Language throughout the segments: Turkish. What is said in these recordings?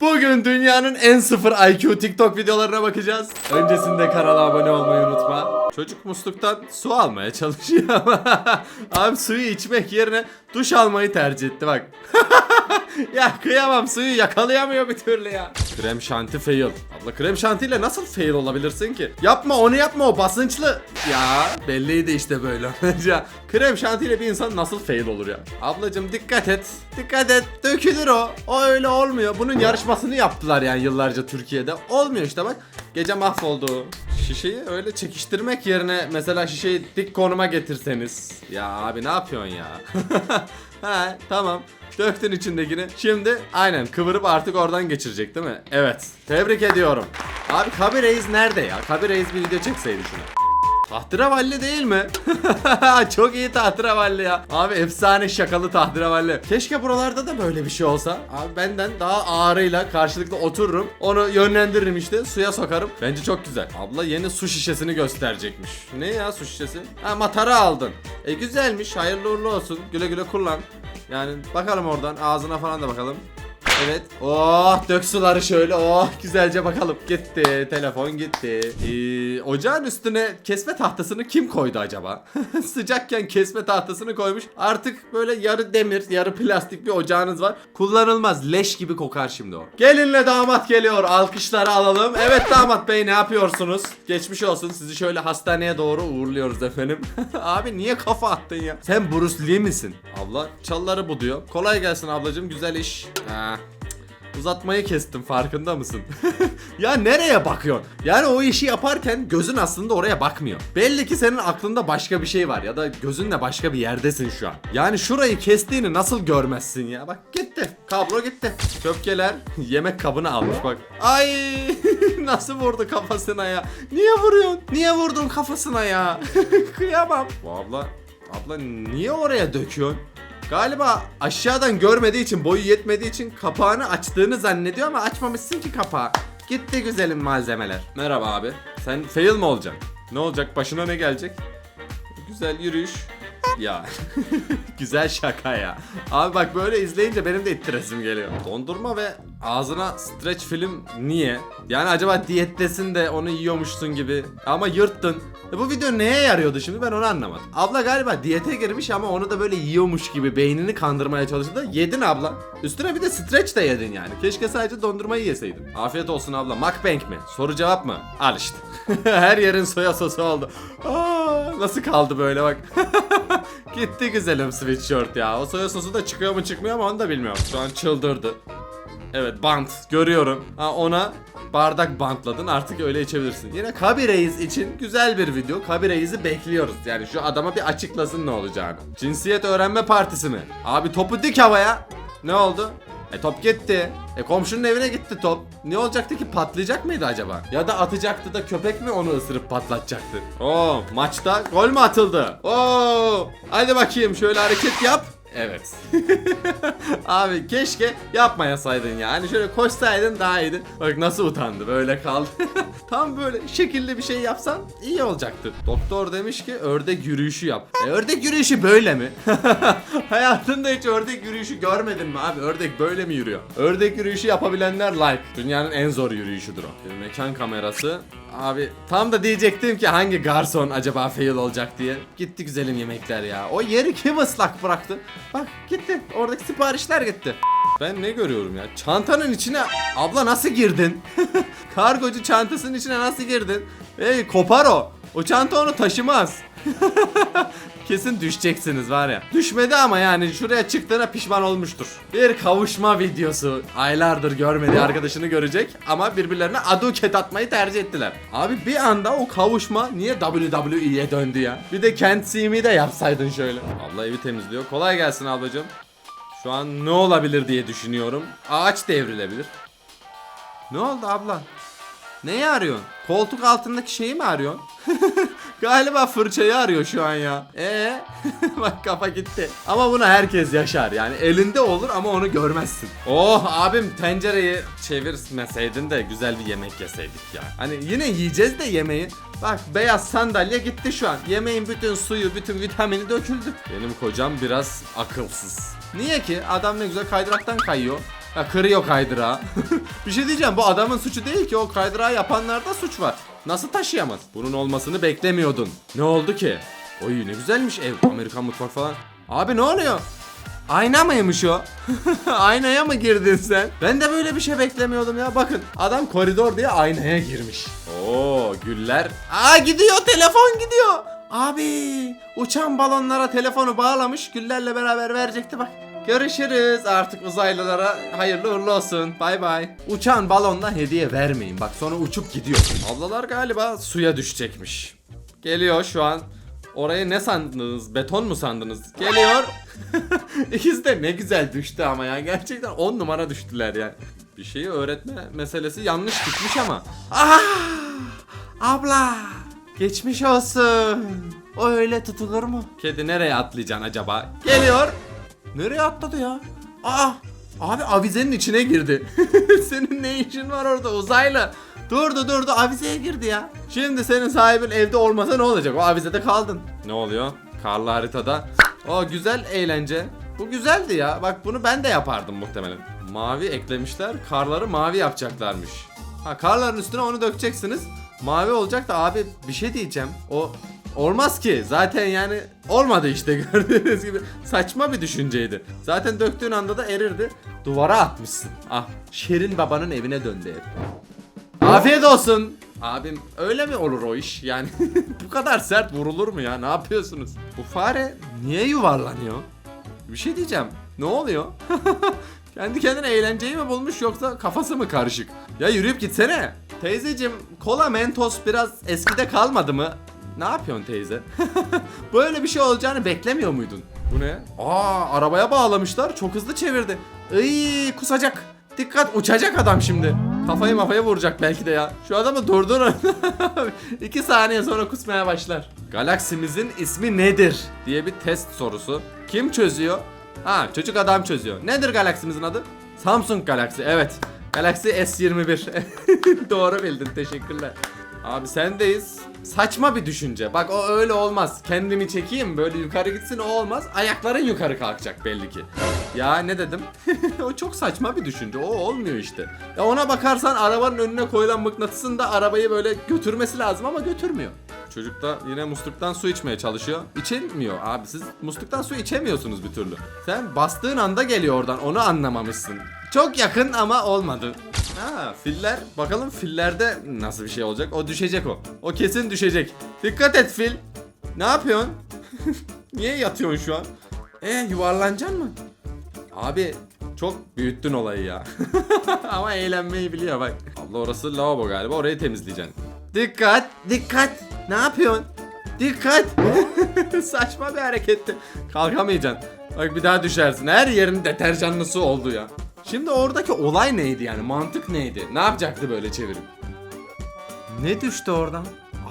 Bugün dünyanın en sıfır IQ TikTok videolarına bakacağız. Öncesinde kanala abone olmayı unutma. Çocuk musluktan su almaya çalışıyor ama abi suyu içmek yerine duş almayı tercih etti bak. ya kıyamam suyu yakalayamıyor bir türlü ya. Krem şanti fail. Abla krem şantiyle nasıl fail olabilirsin ki? Yapma onu yapma o basınçlı. Ya belliydi işte böyle. krem şantiyle bir insan nasıl fail olur ya? Ablacım dikkat et. Dikkat et. Dökülür o. O öyle olmuyor. Bunun yarışmasını yaptılar yani yıllarca Türkiye'de. Olmuyor işte bak. Gece mahvoldu. Şişeyi öyle çekiştirmek yerine mesela şişeyi dik konuma getirseniz. Ya abi ne yapıyorsun ya? ha tamam. Döktün içindekini. Şimdi aynen kıvırıp artık oradan geçirecek değil mi? Evet. Tebrik ediyorum. Abi Kabi Reis nerede ya? Kabi Reis bir video çekseydi şuna. Tahterevalli değil mi? Çok iyi tahterevalli ya. Abi efsane şakalı tahterevalli. Keşke buralarda da böyle bir şey olsa. Abi benden daha ağrıyla karşılıklı otururum. Onu yönlendiririm işte suya sokarım. Bence çok güzel. Abla yeni su şişesini gösterecekmiş. Ne ya su şişesi? Ha matara aldın. E güzelmiş. Hayırlı uğurlu olsun. Güle güle kullan. Yani bakalım oradan ağzına falan da bakalım. Evet. Oh dök suları şöyle. Oh güzelce bakalım. Gitti. Telefon gitti. Ocağın üstüne kesme tahtasını kim koydu acaba? Sıcakken kesme tahtasını koymuş. Artık böyle yarı demir, yarı plastik bir ocağınız var. Kullanılmaz. Leş gibi kokar şimdi o. Gelinle damat geliyor. Alkışları alalım. Evet damat bey ne yapıyorsunuz? Geçmiş olsun. Sizi şöyle hastaneye doğru uğurluyoruz efendim. Abi niye kafa attın ya? Sen Bruce Lee misin? Abla çalları bu diyor. Kolay gelsin ablacığım. Güzel iş. Ha. Uzatmayı kestim farkında mısın? ya nereye bakıyorsun? Yani o işi yaparken gözün aslında oraya bakmıyor. Belli ki senin aklında başka bir şey var ya da gözünle başka bir yerdesin şu an. Yani şurayı kestiğini nasıl görmezsin ya? Bak gitti. Kablo gitti. Köpkeler yemek kabını almış bak. Ay nasıl vurdu kafasına ya? Niye vuruyorsun? Niye vurdun kafasına ya? Kıyamam. Bu abla abla niye oraya döküyorsun? Galiba aşağıdan görmediği için boyu yetmediği için kapağını açtığını zannediyor ama açmamışsın ki kapağı. Gitti güzelim malzemeler. Merhaba abi. Sen fail mi olacaksın? Ne olacak? Başına ne gelecek? Güzel yürüyüş. Ya. Güzel şaka ya. Abi bak böyle izleyince benim de ittiresim geliyor. Dondurma ve ağzına streç film niye? Yani acaba diyettesin de onu yiyormuşsun gibi. Ama yırttın. E bu video neye yarıyordu şimdi ben onu anlamadım. Abla galiba diyete girmiş ama onu da böyle yiyormuş gibi beynini kandırmaya çalıştı da yedin abla. Üstüne bir de streç de yedin yani. Keşke sadece dondurmayı yeseydin. Afiyet olsun abla. Mukbang mi? Soru cevap mı? Al işte. Her yerin soya sosu oldu. Aa, nasıl kaldı böyle bak. Gitti güzelim sweatshirt ya. O soya sosu da çıkıyor mu çıkmıyor ama onu da bilmiyorum. Şu an çıldırdı. Evet bant görüyorum. Ha, ona bardak bantladın artık öyle içebilirsin. Yine Kabi Reis için güzel bir video. Kabi Reis'i bekliyoruz. Yani şu adama bir açıklasın ne olacağını. Cinsiyet öğrenme partisi mi? Abi topu dik havaya. Ne oldu? E top gitti. E komşunun evine gitti top. Ne olacaktı ki patlayacak mıydı acaba? Ya da atacaktı da köpek mi onu ısırıp patlatacaktı? Oo maçta gol mü atıldı? Oo hadi bakayım şöyle hareket yap. Evet. Abi keşke yapmayasaydın ya. Hani şöyle koşsaydın daha iyiydi. Bak nasıl utandı böyle kaldı. Tam böyle şekilli bir şey yapsan iyi olacaktı. Doktor demiş ki ördek yürüyüşü yap. E, ördek yürüyüşü böyle mi? Hayatında hiç ördek yürüyüşü görmedin mi abi? Ördek böyle mi yürüyor? Ördek yürüyüşü yapabilenler like. Dünyanın en zor yürüyüşüdür o. Bir mekan kamerası. Abi tam da diyecektim ki hangi garson acaba fail olacak diye. Gitti güzelim yemekler ya. O yeri kim ıslak bıraktı? Bak gitti. Oradaki siparişler gitti. Ben ne görüyorum ya? Çantanın içine abla nasıl girdin? Kargocu çantasının içine nasıl girdin? Ey kopar o. O çanta onu taşımaz. Kesin düşeceksiniz var ya. Düşmedi ama yani şuraya çıktığına pişman olmuştur. Bir kavuşma videosu. Aylardır görmediği arkadaşını görecek ama birbirlerine aduket atmayı tercih ettiler. Abi bir anda o kavuşma niye WWE'ye döndü ya? Bir de CM'i de yapsaydın şöyle. Abla evi temizliyor. Kolay gelsin ablacığım. Şu an ne olabilir diye düşünüyorum. Ağaç devrilebilir. Ne oldu abla? Neyi arıyorsun? Koltuk altındaki şeyi mi arıyorsun? Galiba fırçayı arıyor şu an ya. Ee, bak kafa gitti. Ama bunu herkes yaşar. Yani elinde olur ama onu görmezsin. Oh abim tencereyi çevirmeseydin de güzel bir yemek yeseydik ya. Hani yine yiyeceğiz de yemeği. Bak beyaz sandalye gitti şu an. Yemeğin bütün suyu, bütün vitamini döküldü. Benim kocam biraz akılsız. Niye ki? Adam ne güzel kaydıraktan kayıyor. Ha, kırıyor kaydırağı. bir şey diyeceğim bu adamın suçu değil ki o kaydırağı yapanlarda suç var. Nasıl taşıyamaz? Bunun olmasını beklemiyordun. Ne oldu ki? Oy ne güzelmiş ev. Amerikan mutfak falan. Abi ne oluyor? Ayna mıymış o? Aynaya mı girdin sen? Ben de böyle bir şey beklemiyordum ya. Bakın adam koridor diye aynaya girmiş. Oo güller. Aa gidiyor telefon gidiyor. Abi uçan balonlara telefonu bağlamış güllerle beraber verecekti bak. Görüşürüz artık uzaylılara hayırlı uğurlu olsun. Bay bay. Uçan balonla hediye vermeyin. Bak sonra uçup gidiyor. Ablalar galiba suya düşecekmiş. Geliyor şu an. Orayı ne sandınız? Beton mu sandınız? Geliyor. İkisi de ne güzel düştü ama ya. Gerçekten 10 numara düştüler yani. Bir şeyi öğretme meselesi yanlış gitmiş ama. Ah! Abla! Geçmiş olsun. O öyle tutulur mu? Kedi nereye atlayacaksın acaba? Geliyor. Nereye atladı ya? Aa! Abi avizenin içine girdi. Senin ne işin var orada uzaylı? Durdu durdu avizeye girdi ya. Şimdi senin sahibin evde olmasa ne olacak? O avizede kaldın. Ne oluyor? Karlı haritada. O güzel eğlence. Bu güzeldi ya. Bak bunu ben de yapardım muhtemelen. Mavi eklemişler. Karları mavi yapacaklarmış. Ha karların üstüne onu dökeceksiniz. Mavi olacak da abi bir şey diyeceğim. O olmaz ki. Zaten yani olmadı işte gördüğünüz gibi. Saçma bir düşünceydi. Zaten döktüğün anda da erirdi. Duvara atmışsın. Ah Şerin babanın evine döndü ev. Afiyet olsun. Abim öyle mi olur o iş? Yani bu kadar sert vurulur mu ya? Ne yapıyorsunuz? Bu fare niye yuvarlanıyor? Bir şey diyeceğim. Ne oluyor? Kendi kendine eğlenceyi mi bulmuş yoksa kafası mı karışık? Ya yürüyüp gitsene. Teyzeciğim kola mentos biraz eskide kalmadı mı? Ne yapıyorsun teyze? Böyle bir şey olacağını beklemiyor muydun? Bu ne? Aa arabaya bağlamışlar. Çok hızlı çevirdi. Iy kusacak. Dikkat uçacak adam şimdi. Kafayı mafaya vuracak belki de ya. Şu adamı durdur. İki saniye sonra kusmaya başlar. Galaksimizin ismi nedir? diye bir test sorusu. Kim çözüyor? Ha çocuk adam çözüyor. Nedir galaksimizin adı? Samsung Galaxy evet. Galaxy S21. Doğru bildin teşekkürler. Abi sendeyiz. Saçma bir düşünce. Bak o öyle olmaz. Kendimi çekeyim böyle yukarı gitsin o olmaz. Ayakların yukarı kalkacak belli ki. Ya ne dedim? o çok saçma bir düşünce. O olmuyor işte. Ya ona bakarsan arabanın önüne koyulan mıknatısın da arabayı böyle götürmesi lazım ama götürmüyor. Çocuk da yine musluktan su içmeye çalışıyor. İçilmiyor abi siz musluktan su içemiyorsunuz bir türlü. Sen bastığın anda geliyor oradan onu anlamamışsın. Çok yakın ama olmadı. Ha filler bakalım fillerde nasıl bir şey olacak. O düşecek o. O kesin düşecek. Dikkat et fil. Ne yapıyorsun? Niye yatıyorsun şu an? E yuvarlanacaksın mı? Abi çok büyüttün olayı ya. Ama eğlenmeyi biliyor bak. Abla orası lavabo galiba orayı temizleyeceksin. Dikkat dikkat. Ne yapıyorsun? Dikkat. Saçma bir hareketti. Kalkamayacaksın. Bak bir daha düşersin. Her yerin deterjanlı oldu ya. Şimdi oradaki olay neydi yani? Mantık neydi? Ne yapacaktı böyle çevirip? Ne düştü oradan?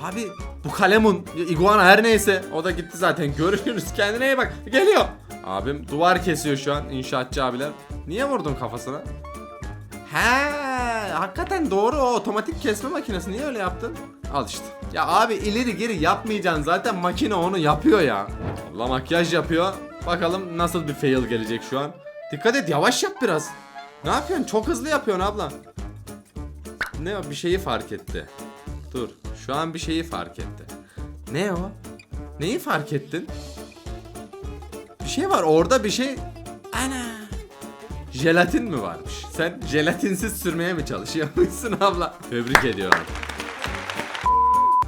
Abi bu kalemun, iguana her neyse o da gitti zaten. Görüşürüz. Kendine iyi bak. Geliyor. Abim duvar kesiyor şu an inşaatçı abiler. Niye vurdun kafasına? He, hakikaten doğru o otomatik kesme makinesi. Niye öyle yaptın? Al işte. Ya abi ileri geri yapmayacaksın. Zaten makine onu yapıyor ya. Abla makyaj yapıyor. Bakalım nasıl bir fail gelecek şu an. Dikkat et yavaş yap biraz. Ne yapıyorsun? Çok hızlı yapıyorsun abla. Ne o? Bir şeyi fark etti. Dur. Şu an bir şeyi fark etti. Ne o? Neyi fark ettin? Bir şey var orada bir şey. Ana. Jelatin mi varmış? Sen jelatinsiz sürmeye mi çalışıyormuşsun abla? Tebrik ediyorum.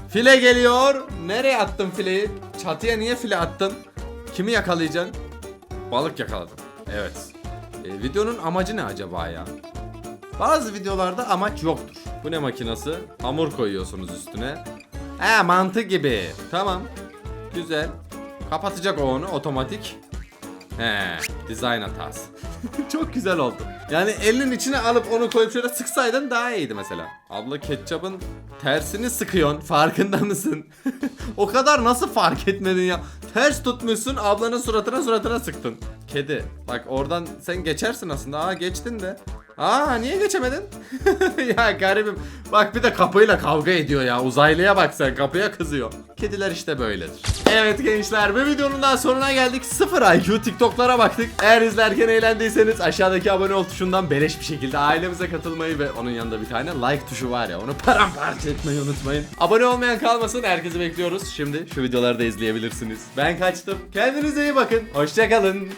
File geliyor. Nereye attın fileyi? Çatıya niye file attın? Kimi yakalayacaksın? Balık yakaladım. Evet. E, videonun amacı ne acaba ya? Bazı videolarda amaç yoktur. Bu ne makinası? Hamur koyuyorsunuz üstüne. He mantı gibi. Tamam. Güzel. Kapatacak o onu otomatik. He, design hatası. Çok güzel oldu. Yani elinin içine alıp onu koyup şöyle sıksaydın daha iyiydi mesela. Abla ketçapın tersini sıkıyorsun. Farkında mısın? o kadar nasıl fark etmedin ya? Ters tutmuşsun ablanın suratına suratına sıktın. Kedi. Bak oradan sen geçersin aslında. Aa geçtin de. Aa niye geçemedin? ya garibim. Bak bir de kapıyla kavga ediyor ya. Uzaylıya bak sen kapıya kızıyor. Kediler işte böyledir. Evet gençler bu videonun daha sonuna geldik. Sıfır IQ TikTok'lara baktık. Eğer izlerken eğlendiyseniz aşağıdaki abone ol tuşundan beleş bir şekilde ailemize katılmayı ve onun yanında bir tane like tuşu var ya onu paramparça etmeyi unutmayın. Abone olmayan kalmasın herkesi bekliyoruz. Şimdi şu videoları da izleyebilirsiniz. Ben kaçtım. Kendinize iyi bakın. Hoşçakalın.